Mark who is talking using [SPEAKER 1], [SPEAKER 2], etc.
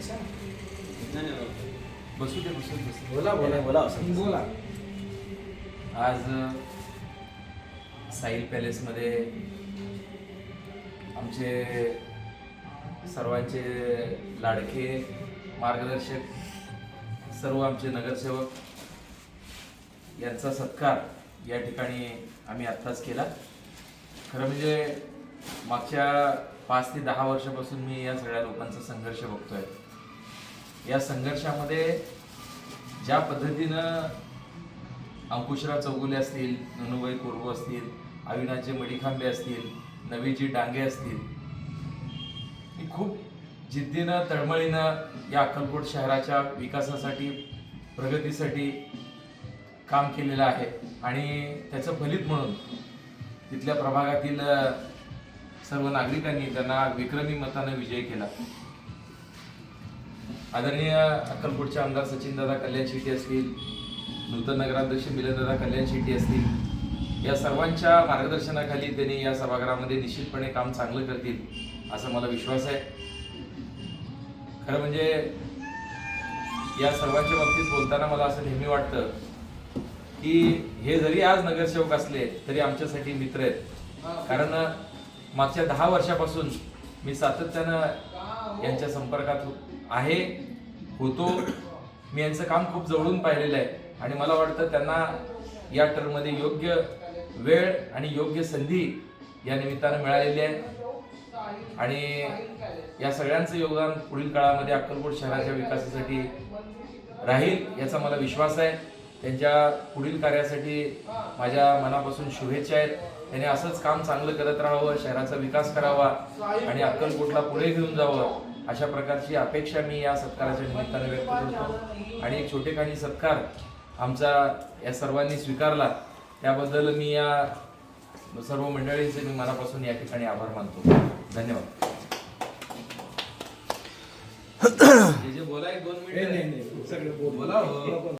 [SPEAKER 1] बसू दे बसू दे, बसू.
[SPEAKER 2] बोला बोला
[SPEAKER 3] बोला असं.
[SPEAKER 2] बोला
[SPEAKER 1] आज अ, साहिल पॅलेसमध्ये आमचे सर्वांचे लाडके मार्गदर्शक सर्व आमचे नगरसेवक यांचा सत्कार या ठिकाणी आम्ही आत्ताच केला खरं म्हणजे मागच्या पाच ते दहा वर्षापासून मी या सगळ्या लोकांचा संघर्ष बघतोय या संघर्षामध्ये ज्या पद्धतीनं अंकुशराव चौगुले असतील ननुबाई कोरबू असतील अविनाचे मडिखांबे असतील नवीजी डांगे असतील ही खूप जिद्दीनं तळमळीनं या अक्कलकोट शहराच्या विकासासाठी प्रगतीसाठी काम केलेलं आहे. आणि त्याचं फलित म्हणून तिथल्या प्रभागातील सर्व नागरिकांनी त्यांना विक्रमी मतानं विजय केला. आदरणीय अक्कलकोटचे आमदार सचिनदादा कल्याण शेट्टी असतील नूतन नगराध्यक्ष मिलनदादा कल्याण शेट्टी असतील या सर्वांच्या मार्गदर्शनाखाली त्यांनी या सभागृहामध्ये निश्चितपणे काम चांगलं करतील असा मला विश्वास आहे. खरं म्हणजे या सर्वांच्या बाबतीत बोलताना मला असं नेहमी वाटतं की हे जरी आज नगरसेवक असले तरी आमच्यासाठी मित्र आहेत. कारण मागच्या दहा वर्षापासून मी सातत्यानं हो. यांच्या संपर्कात आहे होतो. मी यांचं काम खूप जवळून पाहिलेलं आहे. आणि मला वाटतं त्यांना या टर्ममध्ये योग्य वेळ आणि योग्य संधी या निमित्तानं मिळालेली आहे. आणि या सगळ्यांचं योगदान पुढील काळामध्ये अक्कलकोट शहराच्या विकासासाठी राहील याचा मला विश्वास आहे. त्यांच्या पुढील कार्यासाठी माझ्या मनापासून शुभेच्छा आहेत. त्यांनी असंच काम चांगलं करत राहावं शहराचा विकास करावा आणि अक्कलकोटला पुढे घेऊन जावं अशा प्रकारची अपेक्षा मी या सत्काराच्या निमित्ताने व्यक्त करतो. आणि एक छोटेखानी सत्कार आमचा या सर्वांनी स्वीकारला त्याबद्दल मी या सर्व मंडळींचे मी मनापासून या ठिकाणी आभार मानतो. धन्यवाद. जे जे बोला एक दोन
[SPEAKER 2] नाही
[SPEAKER 1] मिनिट
[SPEAKER 2] नाही सगळं बोल.